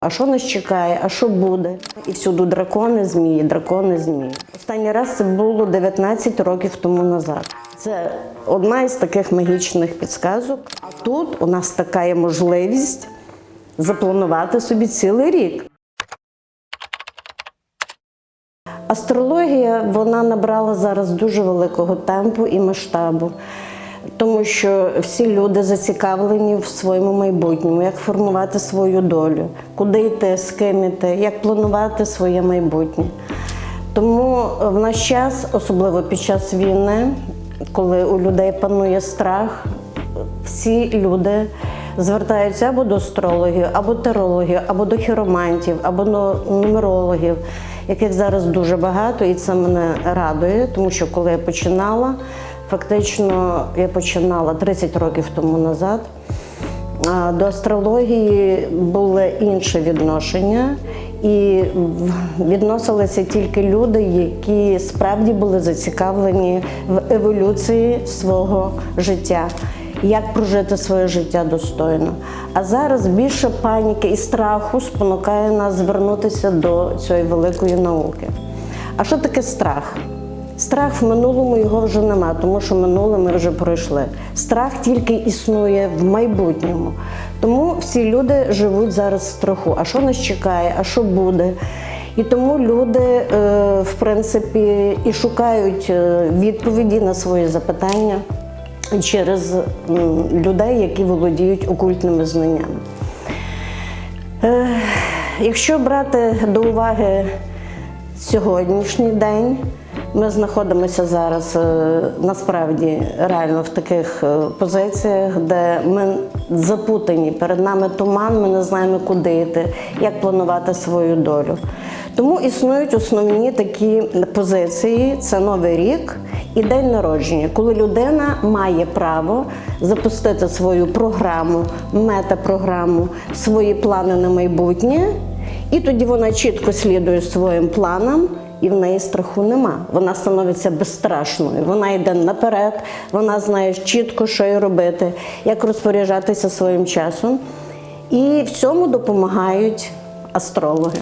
А що нас чекає, а що буде? І всюди дракони, змії, дракони, змії. Останній раз це було 19 років тому назад. Це одна із таких магічних підсказок. А тут у нас така є можливість запланувати собі цілий рік. Астрологія вона набрала зараз дуже великого темпу і масштабу, тому що всі люди зацікавлені в своєму майбутньому, як формувати свою долю, куди йти, з ким йти, як планувати своє майбутнє. Тому в наш час, особливо під час війни, коли у людей панує страх, всі люди звертаються або до астрологів, або терологів, або до хіромантів, або до нумерологів, яких зараз дуже багато, і це мене радує, тому що коли я починала, фактично я починала 30 років тому назад. До астрології було інше відношення, і відносилися тільки люди, які справді були зацікавлені в еволюції свого життя, як прожити своє життя достойно. А зараз більше паніки і страху спонукає нас звернутися до цієї великої науки. А що таке страх? Страх в минулому його вже нема, тому що минуле ми вже пройшли. Страх тільки існує в майбутньому. Тому всі люди живуть зараз в страху. А що нас чекає, а що буде? І тому люди, е, в принципі, і шукають е, відповіді на свої запитання через людей, які володіють окультними знаннями. Е, Якщо брати до уваги сьогоднішній день, ми знаходимося зараз е, насправді реально в таких е, позиціях, де ми запутані, перед нами туман, ми не знаємо, куди йти, як планувати свою долю. Тому існують основні такі позиції: це Новий рік і день народження, коли людина має право запустити свою програму, метапрограму, свої плани на майбутнє, і тоді вона чітко слідує своїм планам. І в неї страху нема. Вона становиться безстрашною. Вона йде наперед, вона знає чітко, що їй робити, як розпоряджатися своїм часом. І в цьому допомагають астрологи.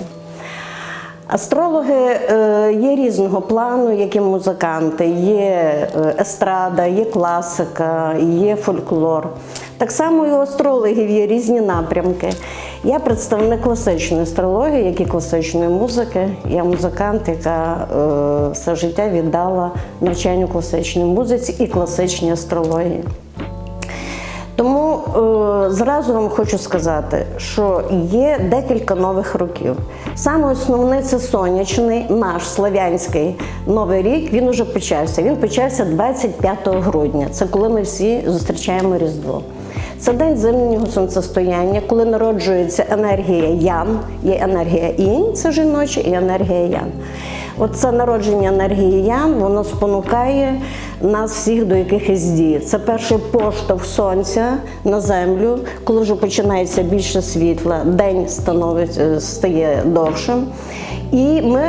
Астрологи е, є різного плану, як і музиканти, є е, естрада, є класика, є фольклор. Так само і у астрологів є різні напрямки. Я представник класичної астрології, як і класичної музики. Я музикант, яка е, все життя віддала навчанню класичній музиці і класичній астрології. Тому е, зразу вам хочу сказати, що є декілька нових років. Саме основний це сонячний, наш славянський новий рік. Він уже почався. Він почався 25 грудня. Це коли ми всі зустрічаємо Різдво. Це день зимнього сонцестояння, коли народжується енергія Ян, є енергія Інь, це жіноча, і енергія Ян. Оце народження енергії Ян, воно спонукає нас всіх до якихось дій. Це перший поштовх сонця на землю, коли вже починається більше світла, день становить, е, стає довшим. І ми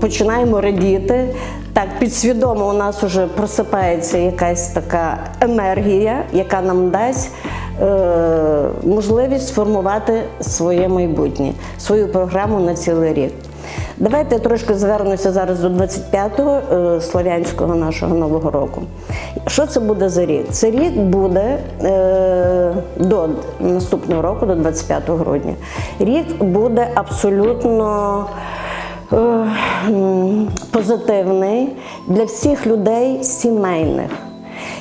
починаємо радіти. Так, підсвідомо у нас вже просипається якась така енергія, яка нам дасть е, можливість сформувати своє майбутнє, свою програму на цілий рік. Давайте трошки звернуся зараз до 25-го е, славянського нашого нового року. Що це буде за рік? Це рік буде е, до наступного року, до 25 грудня. Рік буде абсолютно е, позитивний для всіх людей сімейних.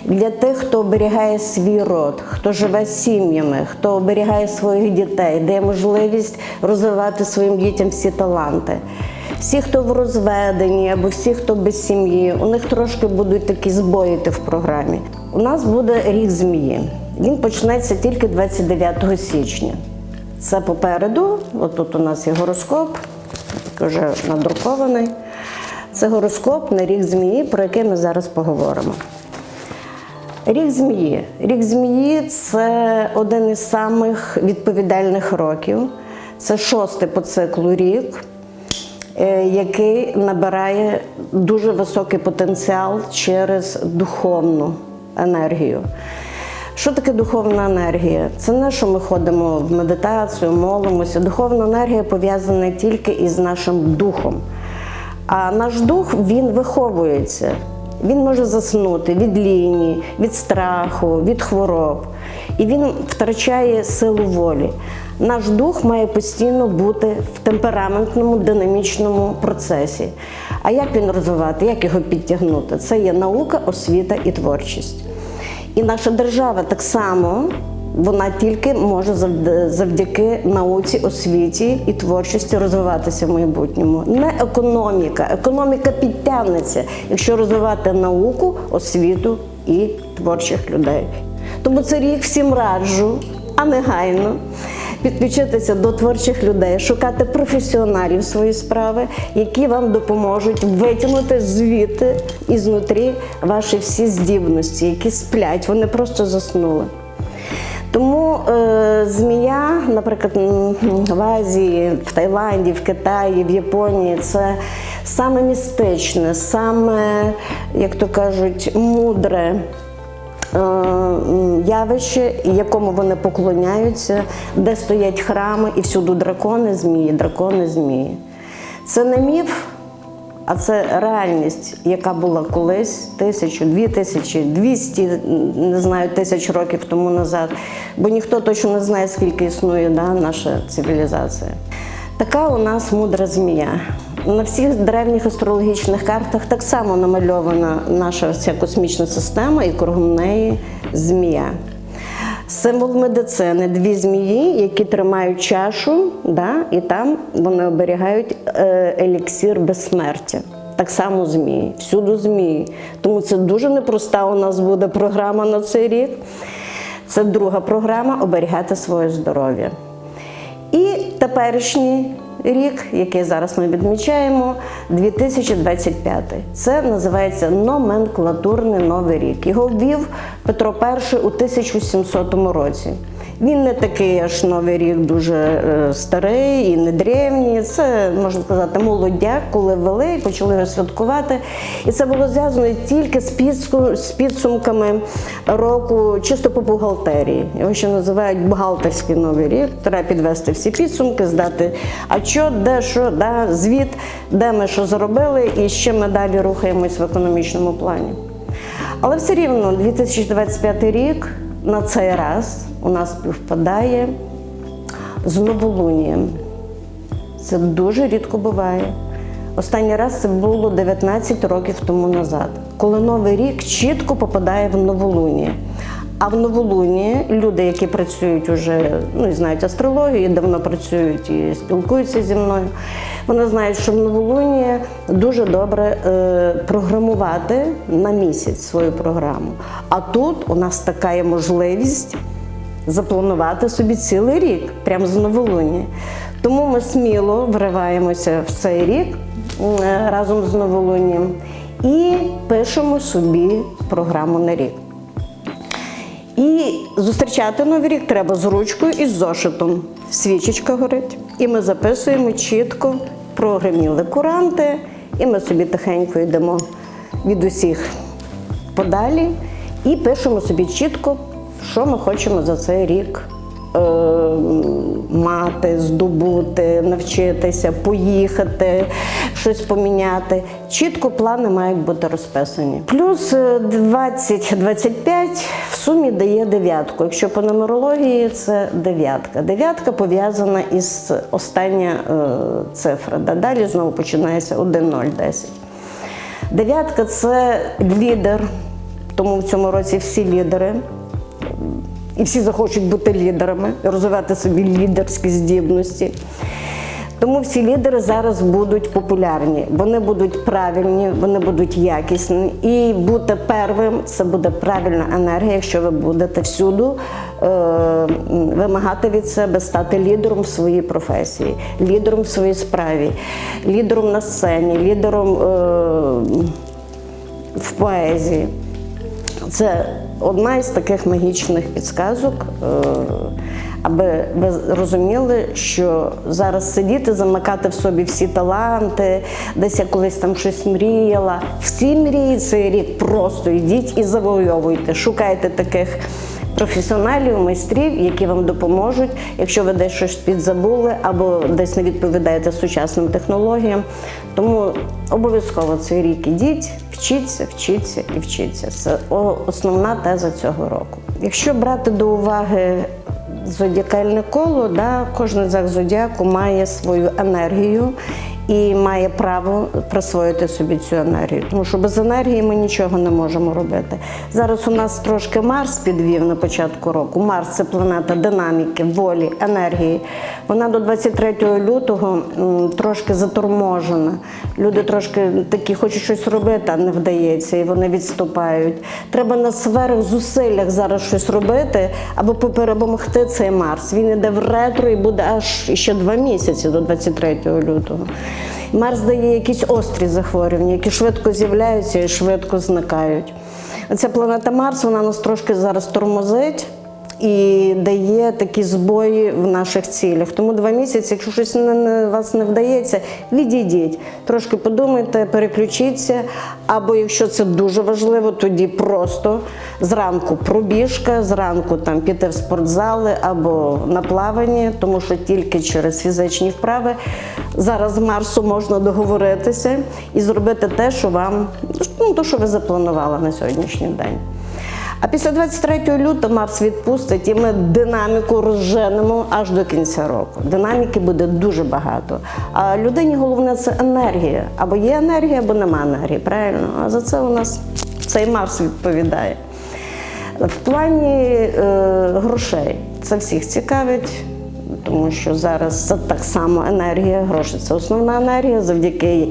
Для тих, хто оберігає свій род, хто живе з сім'ями, хто оберігає своїх дітей, дає можливість розвивати своїм дітям всі таланти. Всі, хто в розведенні або всі, хто без сім'ї, у них трошки будуть такі збоїти в програмі. У нас буде рік змії. Він почнеться тільки 29 січня. Це попереду. Отут у нас є гороскоп, вже надрукований. Це гороскоп на рік змії, про який ми зараз поговоримо. Рік змії. Рік змії це один із самих відповідальних років. Це шостий по циклу рік, е, який набирає дуже високий потенціал через духовну енергію. Що таке духовна енергія? Це не що ми ходимо в медитацію, молимося. Духовна енергія пов'язана тільки із нашим духом. А наш дух він виховується. Він може заснути від лінії, від страху, від хвороб. І він втрачає силу волі. Наш дух має постійно бути в темпераментному, динамічному процесі. А як він розвивати, як його підтягнути? Це є наука, освіта і творчість. І наша держава так само вона тільки може завд- завдяки науці, освіті і творчості розвиватися в майбутньому. Не економіка. Економіка підтягнеться, якщо розвивати науку, освіту і творчих людей. Тому це рік всім раджу, а негайно підключитися до творчих людей, шукати професіоналів свої справи, які вам допоможуть витягнути звідти і знутрі ваші всі здібності, які сплять, вони просто заснули. Тому е, змія, наприклад, в Азії, в Таїланді, в Китаї, в Японії це саме містичне, саме, як то кажуть, мудре. е, Явище, якому вони поклоняються, де стоять храми, і всюди дракони, змії, дракони, змії. Це не міф, а це реальність, яка була колись тисячу, дві тисячі, двісті, не знаю, тисяч років тому назад. Бо ніхто точно не знає, скільки існує да, наша цивілізація. Така у нас мудра змія. На всіх древніх астрологічних картах так само намальована наша вся космічна система і кругом неї змія. Символ медицини дві змії, які тримають чашу, да, і там вони оберігають е, еліксир безсмертя. Так само змії, всюди змії. Тому це дуже непроста у нас буде програма на цей рік. Це друга програма оберігати своє здоров'я. І теперішній рік, який зараз ми відмічаємо, 2025. Це називається номенклатурний новий рік. Його ввів Петро І у 1700 році. Він не такий аж новий рік дуже е, старий і не древній. Це можна сказати молодяк, коли ввели і почали його святкувати. І це було зв'язано тільки з підсумками року, чисто по бухгалтерії. Його ще називають бухгалтерський новий рік. Треба підвести всі підсумки, здати а що, де що, да, звіт, де ми що зробили, і ще ми далі рухаємось в економічному плані. Але все рівно 2025 рік на цей раз у нас співпадає з новолунієм. Це дуже рідко буває. Останній раз це було 19 років тому назад, коли новий рік чітко попадає в новолуние. А в новолунні люди, які працюють уже, ну і знають астрологію, і давно працюють і спілкуються зі мною, вони знають, що в новолунні дуже добре е, програмувати на місяць свою програму. А тут у нас така є можливість запланувати собі цілий рік, прямо з новолуння. Тому ми сміло вриваємося в цей рік е, разом з новолунням і пишемо собі програму на рік. І зустрічати новий рік треба з ручкою і з зошитом. Свічечка горить. І ми записуємо чітко, програміли куранти, і ми собі тихенько йдемо від усіх подалі і пишемо собі чітко, що ми хочемо за цей рік мати, здобути, навчитися, поїхати, щось поміняти. Чітко плани мають бути розписані. Плюс е, 20-25 в сумі дає дев'ятку. Якщо по нумерології це дев'ятка. Дев'ятка пов'язана із остання е, цифра. Далі знову починається 1, 0, 10. Дев'ятка це лідер, тому в цьому році всі лідери. І всі захочуть бути лідерами, розвивати собі лідерські здібності. Тому всі лідери зараз будуть популярні, вони будуть правильні, вони будуть якісні. І бути первим це буде правильна енергія, якщо ви будете всюди е, вимагати від себе стати лідером в своїй професії, лідером в своїй справі, лідером на сцені, лідером е, в поезії. Це одна із таких магічних підсказок, е, аби ви розуміли, що зараз сидіти, замикати в собі всі таланти, десь я колись там щось мріяла. Всі мрії цей рік просто йдіть і завойовуйте, шукайте таких професіоналів, майстрів, які вам допоможуть, якщо ви десь щось підзабули або десь не відповідаєте сучасним технологіям. Тому обов'язково цей рік ідіть, вчіться, вчіться і вчіться. Це основна теза цього року. Якщо брати до уваги зодіакальне коло, да, кожен знак зодіаку має свою енергію і має право присвоїти собі цю енергію. Тому що без енергії ми нічого не можемо робити. Зараз у нас трошки Марс підвів на початку року. Марс це планета динаміки, волі, енергії. Вона до 23 лютого трошки заторможена. Люди трошки такі хочуть щось робити, а не вдається, і вони відступають. Треба на сферах зусиллях зараз щось робити, аби поперемогти цей Марс. Він іде в ретро і буде аж ще два місяці до 23 лютого. Марс дає якісь острі захворювання, які швидко з'являються і швидко зникають. Ця планета Марс вона нас трошки зараз тормозить і дає такі збої в наших цілях. Тому два місяці, якщо щось не, вас не вдається, відійдіть. Трошки подумайте, переключіться. Або якщо це дуже важливо, тоді просто зранку пробіжка, зранку там піти в спортзали або на плавання, тому що тільки через фізичні вправи зараз з Марсу можна договоритися і зробити те, що вам ну, то, що ви запланували на сьогоднішній день. А після 23 лютого Марс відпустить, і ми динаміку розженемо аж до кінця року. Динаміки буде дуже багато. А людині головне це енергія. Або є енергія, або нема енергії. Правильно? А за це у нас цей Марс відповідає. В плані е, грошей це всіх цікавить, тому що зараз це так само енергія, гроші це основна енергія, завдяки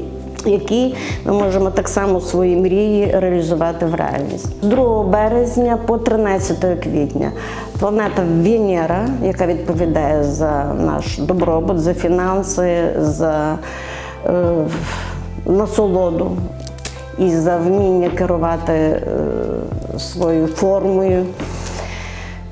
якій ми можемо так само свої мрії реалізувати в реальність. З 2 березня по 13 квітня планета Венера, яка відповідає за наш добробут, за фінанси, за е, насолоду і за вміння керувати е, своєю формою.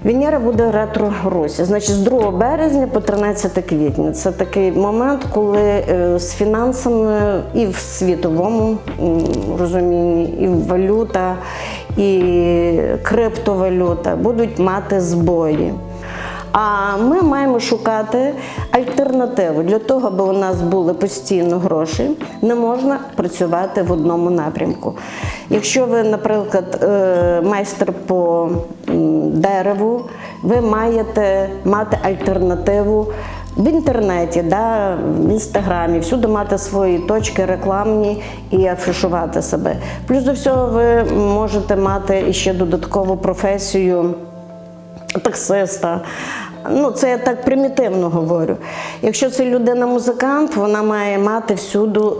Венера буде ретро Русі. Значить, з 2 березня по 13 квітня. Це такий момент, коли е, з фінансами і в світовому розумінні, і валюта, і криптовалюта будуть мати збої. А ми маємо шукати альтернативу для того, аби у нас були постійно гроші, не можна працювати в одному напрямку. Якщо ви, наприклад, е, майстер по дереву, ви маєте мати альтернативу. В інтернеті, да, в інстаграмі, всюди мати свої точки рекламні і афішувати себе. Плюс до всього, ви можете мати ще додаткову професію таксиста. Ну, це я так примітивно говорю. Якщо це людина-музикант, вона має мати всюду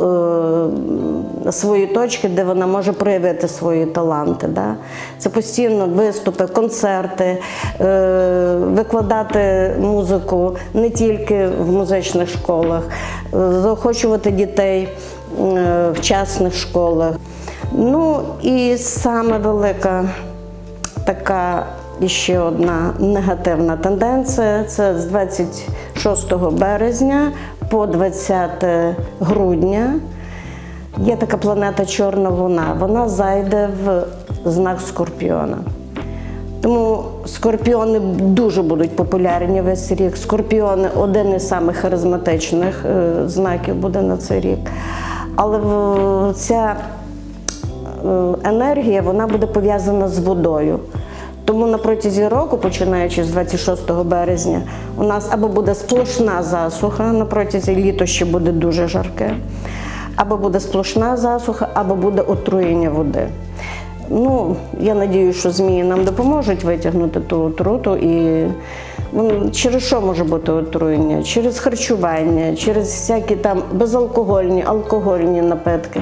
е, свої точки, де вона може проявити свої таланти. Да? Це постійно виступи, концерти, е, викладати музику не тільки в музичних школах, е, заохочувати дітей е, в частних школах. Ну і саме велика така і ще одна негативна тенденція це з 26 березня по 20 грудня. Є така планета Чорна Луна. Вона зайде в знак Скорпіона. Тому скорпіони дуже будуть популярні весь рік. Скорпіони один із самих харизматичних е, знаків буде на цей рік. Але ця е, енергія вона буде пов'язана з водою. Тому на протязі року, починаючи з 26 березня, у нас або буде сплошна засуха, на протязі літо ще буде дуже жарке, або буде сплошна засуха, або буде отруєння води. Ну, я надію, що змії нам допоможуть витягнути ту отруту. І ну, через що може бути отруєння? Через харчування, через всякі там безалкогольні, алкогольні напитки.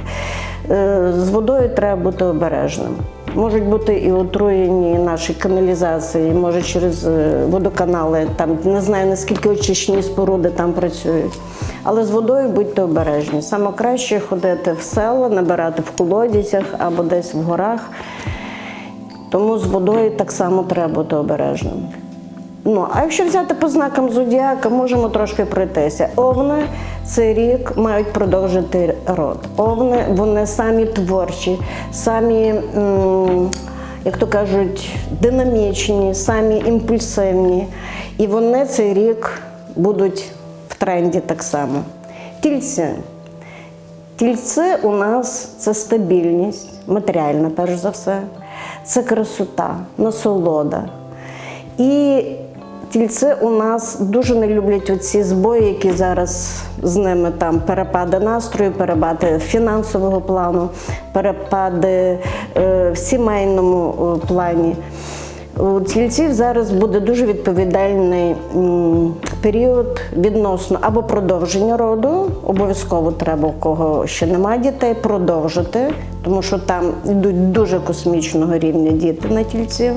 Е, З водою треба бути обережним. Можуть бути і отруєні наші каналізації, може через е, водоканали. Там не знаю наскільки очищені споруди там працюють. Але з водою будьте обережні. Саме краще ходити в села, набирати в колодязях або десь в горах. Тому з водою так само треба бути обережним. Ну, а якщо взяти по знакам зодіака, можемо трошки пройтися. Овни цей рік мають продовжити род. Овни вони самі творчі, самі як то кажуть, динамічні, самі імпульсивні. І вони цей рік будуть в тренді так само. Тільці. Тільці у нас це стабільність, матеріальна, перш за все, це красота, насолода. І тільці у нас дуже не люблять оці збої, які зараз з ними там перепади настрою, перепади фінансового плану, перепади е, в сімейному е, плані. У тільців зараз буде дуже відповідальний період відносно або продовження роду. Обов'язково треба, у кого ще немає дітей, продовжити, тому що там йдуть дуже космічного рівня діти на тільців.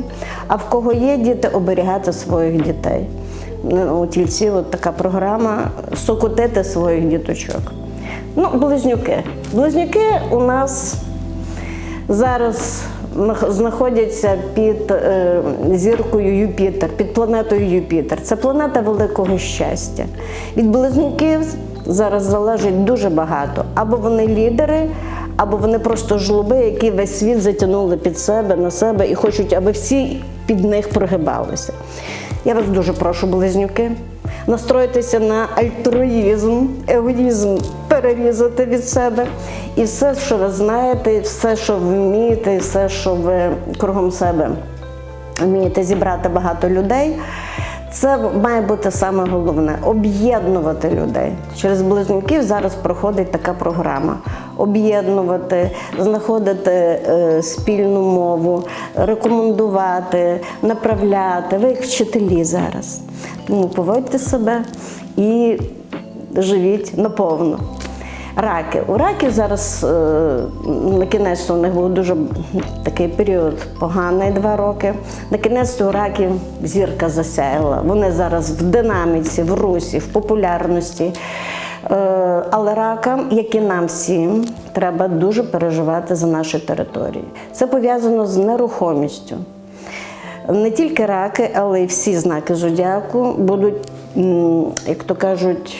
А в кого є діти, оберігати своїх дітей. Ну, У тільців от така програма сокотити своїх діточок. Ну, близнюки. Близнюки у нас зараз знаходяться під е, зіркою Юпітер, під планетою Юпітер. Це планета великого щастя. Від близнюків зараз залежить дуже багато. Або вони лідери, або вони просто жлоби, які весь світ затягнули під себе, на себе і хочуть, аби всі під них прогибалися. Я вас дуже прошу, близнюки, настроїтися на альтруїзм, егоїзм перерізати від себе. І все, що ви знаєте, все, що ви вмієте, все, що ви кругом себе вмієте зібрати багато людей. Це має бути саме головне об'єднувати людей. Через близнюків зараз проходить така програма: об'єднувати, знаходити е, спільну мову, рекомендувати, направляти. Ви як вчителі зараз. Тому поводьте себе і живіть наповну. Раки. У раків зараз е, на кінець у них був дуже такий період поганий два роки. На кінець у раків зірка засяяла. Вони зараз в динаміці, в русі, в популярності. Е, але ракам, як і нам всім, треба дуже переживати за наші території. Це пов'язано з нерухомістю. Не тільки раки, але й всі знаки зодіаку будуть, як то кажуть,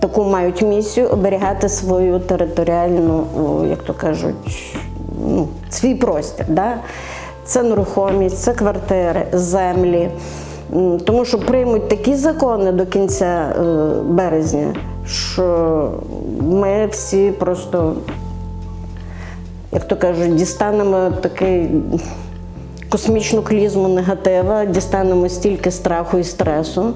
таку мають місію оберігати свою територіальну, як то кажуть, ну, свій простір. Да? Це нерухомість, це квартири, землі. Тому що приймуть такі закони до кінця е, березня, що ми всі просто, як то кажуть, дістанемо такий космічну клізму негатива, дістанемо стільки страху і стресу.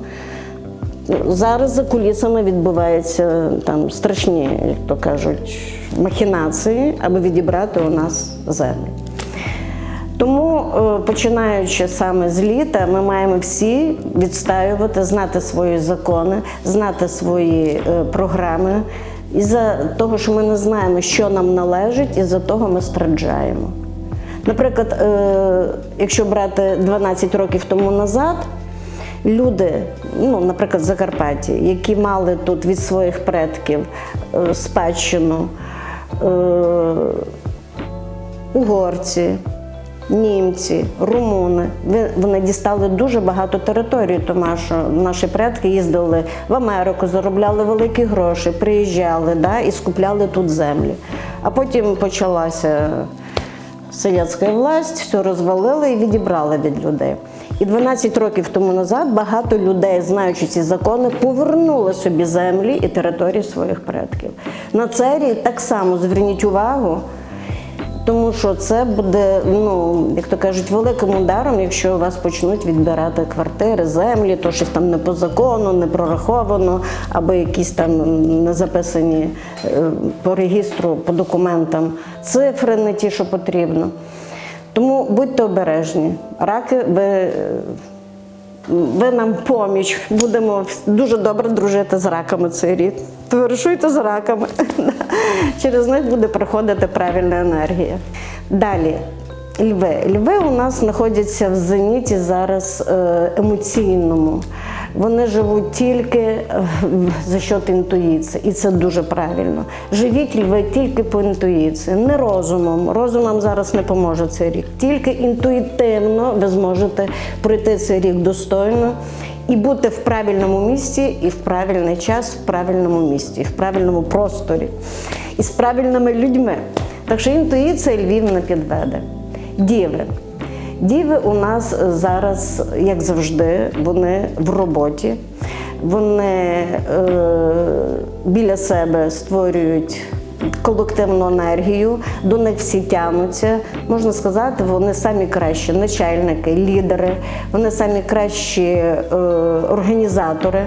Зараз за кулісами відбуваються там страшні, як то кажуть, махінації, аби відібрати у нас землю. Тому, е, починаючи саме з літа, ми маємо всі відстаювати, знати свої закони, знати свої е, програми. І за того, що ми не знаємо, що нам належить, і за того ми страждаємо. Наприклад, е, якщо брати 12 років тому назад, люди, ну, наприклад, в Закарпатті, які мали тут від своїх предків е, спадщину, е, угорці, німці, румуни, вони дістали дуже багато територій, тому що наші предки їздили в Америку, заробляли великі гроші, приїжджали да, і скупляли тут землі. А потім почалася совєтська власть, все розвалили і відібрали від людей. І 12 років тому назад багато людей, знаючи ці закони, повернули собі землі і території своїх предків. На це рік так само зверніть увагу. Тому що це буде, ну як то кажуть, великим ударом, якщо у вас почнуть відбирати квартири, землі, то щось там не по закону, не прораховано, або якісь там не записані е, по регістру, по документам цифри не ті, що потрібно. Тому будьте обережні. Раки, ви, ви нам поміч. Будемо дуже добре дружити з раками цей рік. Товаришуйте з раками. Через них буде приходити правильна енергія. Далі. Льви. Льви у нас знаходяться в зеніті зараз е, емоційному. Вони живуть тільки е, за счет інтуїції, і це дуже правильно. Живіть льви тільки по інтуїції, не розумом. Розумом зараз не поможе цей рік. Тільки інтуїтивно ви зможете пройти цей рік достойно і бути в правильному місці, і в правильний час, в правильному місці, і в правильному просторі, і з правильними людьми. Так що інтуїція львів не підведе. Діви. Діви у нас зараз, як завжди, вони в роботі. Вони е, біля себе створюють колективну енергію, до них всі тягнуться. Можна сказати, вони самі кращі начальники, лідери, вони самі кращі е, організатори.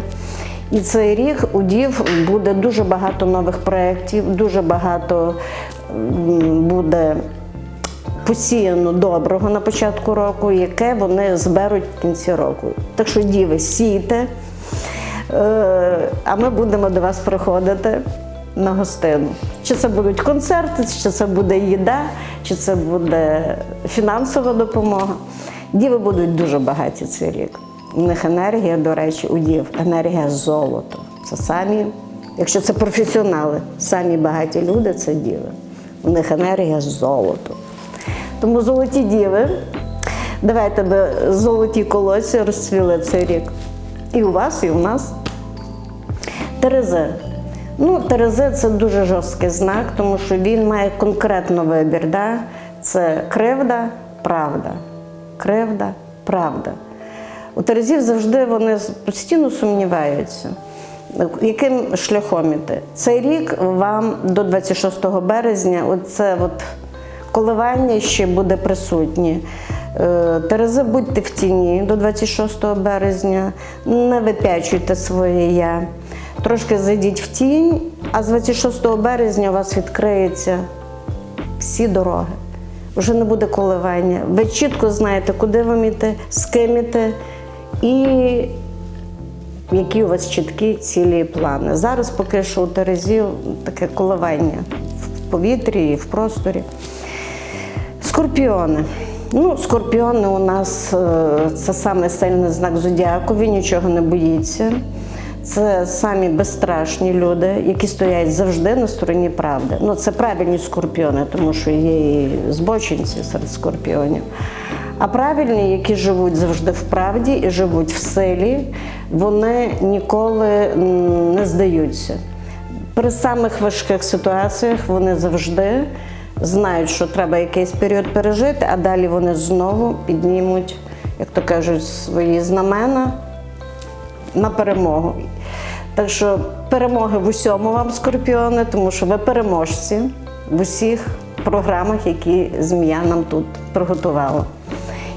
І цей рік у ДІВ буде дуже багато нових проєктів, дуже багато буде посіяно доброго на початку року, яке вони зберуть в кінці року. Так що, діви, сійте, е, а ми будемо до вас приходити на гостину. Чи це будуть концерти, чи це буде їда, чи це буде фінансова допомога. Діви будуть дуже багаті цей рік. У них енергія, до речі, у дів, енергія золото. Це самі, якщо це професіонали, самі багаті люди це діви. У них енергія золото. Тому золоті діви, давайте би золоті колосся розцвіли цей рік. І у вас, і у нас. Терези. Ну, Терези це дуже жорсткий знак, тому що він має конкретно вибір. Да? Це кривда, правда. Кривда, правда. У Терезів завжди вони постійно сумніваються. Яким шляхом іти? Цей рік вам до 26 березня оце от коливання ще буде присутнє. Е, Терези, будьте в тіні до 26 березня, не вип'ячуйте своє я. Трошки зайдіть в тінь, а з 26 березня у вас відкриються всі дороги. Вже не буде коливання. Ви чітко знаєте, куди вам іти, з ким іти і які у вас чіткі цілі і плани. Зараз поки що у Терезів таке коливання в повітрі і в просторі. Скорпіони. Ну, скорпіони у нас е, це саме сильний знак зодіаку, він нічого не боїться. Це самі безстрашні люди, які стоять завжди на стороні правди. Ну, це правильні скорпіони, тому що є і збочинці серед скорпіонів. А правильні, які живуть завжди в правді і живуть в силі, вони ніколи не здаються. При самих важких ситуаціях вони завжди знають, що треба якийсь період пережити, а далі вони знову піднімуть, як то кажуть, свої знамена на перемогу. Так що перемоги в усьому вам, скорпіони, тому що ви переможці в усіх програмах, які змія нам тут приготувала.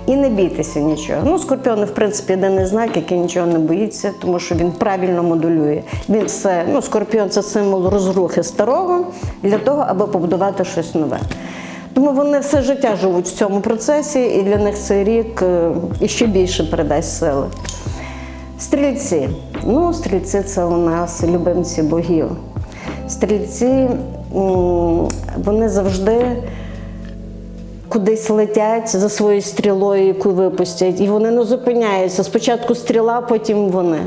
І не бійтеся нічого. Ну, скорпіони, в принципі, єдиний знак, який нічого не боїться, тому що він правильно модулює. Він все, ну, скорпіон це символ розрухи старого для того, аби побудувати щось нове. Тому вони все життя живуть в цьому процесі, і для них цей рік е, іще більше передасть сили. Стрільці. Ну, стрільці це у нас любимці богів. Стрільці вони завжди кудись летять за своєю стрілою, яку випустять, і вони не зупиняються. Спочатку стріла, потім вони.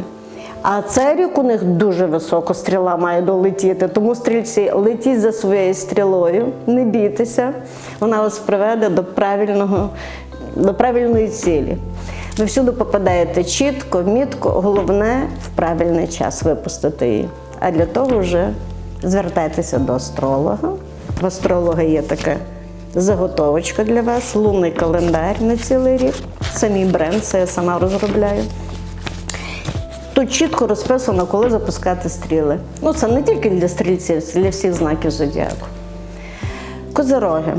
А рік у них дуже високо стріла має долетіти. Тому стрільці летіть за своєю стрілою, не бійтеся, вона вас приведе до правильного, до правильної цілі. Ви всюди попадаєте чітко, мітко, головне в правильний час випустити її. А для того вже звертайтеся до астролога. В астролога є така заготовочка для вас, лунний календар на цілий рік. Це мій бренд, це я сама розробляю. Тут чітко розписано, коли запускати стріли. Ну, це не тільки для стрільців, це для всіх знаків зодіаку. Козироги.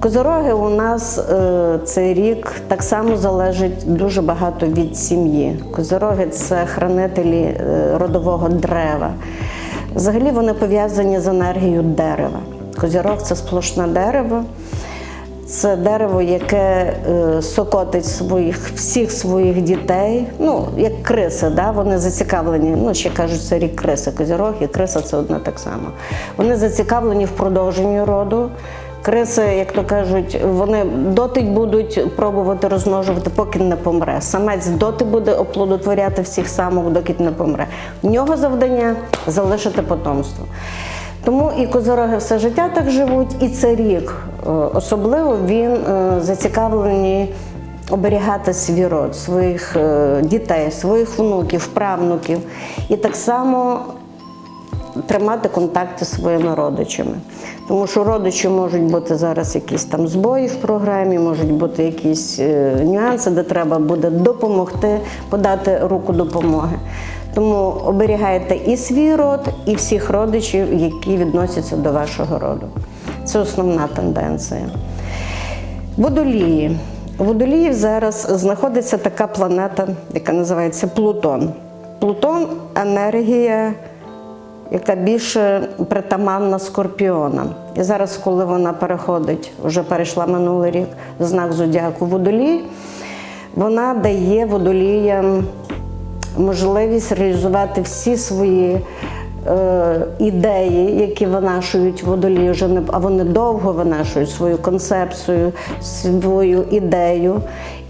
Козироги у нас е, цей рік так само залежить дуже багато від сім'ї. Козироги це хранителі е, родового дерева. Взагалі вони пов'язані з енергією дерева. Козірог це сплошне дерево. Це дерево, яке е, сокотить своїх, всіх своїх дітей, ну, як криси, да? вони зацікавлені, ну, ще кажуть, це рік криси, козірог і криса це одне так само. Вони зацікавлені в продовженні роду. Криси, як то кажуть, вони доти будуть пробувати розмножувати, поки не помре. Самець доти буде оплодотворяти всіх самок, доки не помре. В нього завдання залишити потомство. Тому і козороги все життя так живуть, і це рік. Е, Особливо він е, зацікавлений оберігати свій род, своїх е, дітей, своїх внуків, правнуків. І так само тримати контакти зі своїми родичами. Тому що родичі можуть бути зараз якісь там збої в програмі, можуть бути якісь нюанси, де треба буде допомогти, подати руку допомоги. Тому оберігайте і свій род, і всіх родичів, які відносяться до вашого роду. Це основна тенденція. Водолії. У водоліїв зараз знаходиться така планета, яка називається Плутон. Плутон енергія, яка більше притаманна скорпіонам. І зараз, коли вона переходить, вже перейшла минулий рік, знак зодіаку водолій, вона дає водоліям можливість реалізувати всі свої е, ідеї, які винашують водолії, вже не, а вони довго винашують свою концепцію, свою ідею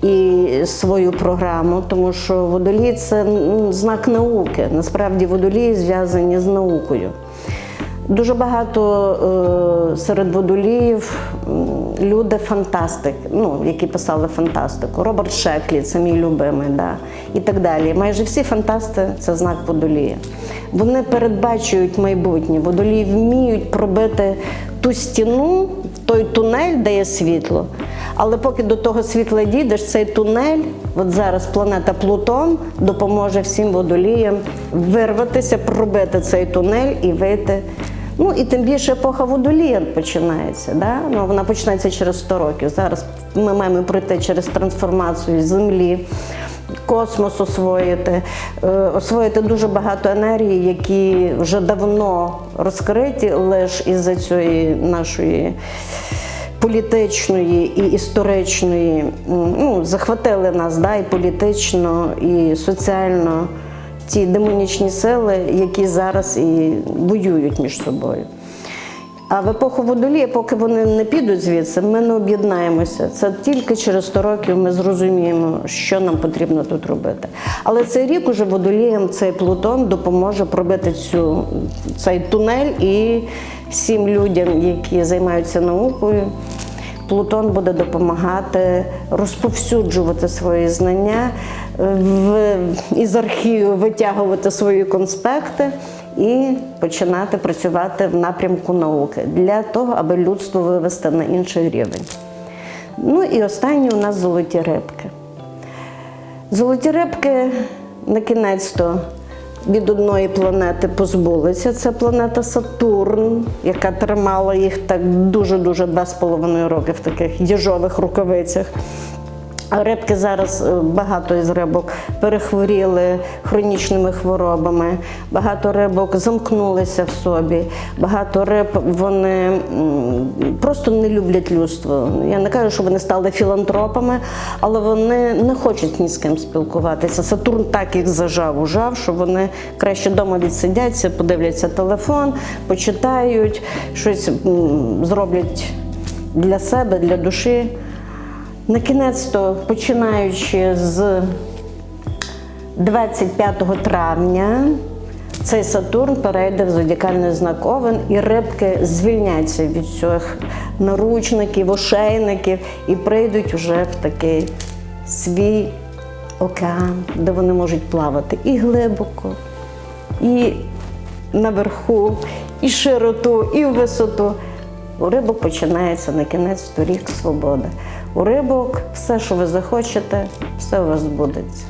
і свою програму, тому що водолій це знак науки. Насправді водолії зв'язані з наукою. Дуже багато е, серед водоліїв люди фантастик, ну, які писали фантастику. Роберт Шеклі, це мій любимий, да, і так далі. Майже всі фантасти це знак водолія. Вони передбачують майбутнє. Водолії вміють пробити ту стіну, той тунель, де є світло. Але поки до того світла дійдеш, цей тунель, от зараз планета Плутон допоможе всім водоліям вирватися, пробити цей тунель і вийти. Ну і тим більше епоха водолія починається. Да? Ну, вона починається через 100 років. Зараз ми маємо пройти через трансформацію землі. Космос освоїти, е, освоїти дуже багато енергії, які вже давно розкриті лише із-за цієї нашої політичної і історичної, ну, захватили нас да, і політично, і соціально ті демонічні сили, які зараз і воюють між собою. А в епоху водолія, поки вони не підуть звідси, ми не об'єднаємося. Це тільки через 100 років ми зрозуміємо, що нам потрібно тут робити. Але цей рік уже водоліям цей Плутон допоможе пробити цю, цей тунель і всім людям, які займаються наукою. Плутон буде допомагати розповсюджувати свої знання, в, із архіву витягувати свої конспекти і починати працювати в напрямку науки для того, аби людство вивести на інший рівень. Ну і останні у нас золоті рибки. Золоті рибки на кінець то від одної планети позбулися. Це планета Сатурн, яка тримала їх так дуже-дуже два з половиною роки в таких їжових рукавицях. Рибки зараз е, багато із рибок перехворіли хронічними хворобами, багато рибок замкнулися в собі, багато риб вони просто не люблять людство. Я не кажу, що вони стали філантропами, але вони не хочуть ні з ким спілкуватися. Сатурн так їх зажав, ужав, що вони краще вдома відсидяться, подивляться телефон, почитають, щось зроблять для себе, для душі. На кінець-то, починаючи з 25 травня, цей Сатурн перейде в зодіакальний знак Овен, і рибки звільняться від цих наручників, ошейників і прийдуть уже в такий свій океан, де вони можуть плавати і глибоко, і наверху, і широту, і в висоту. У рибок починається на кінець рік свободи. У рибок все, що ви захочете, все у вас збудеться.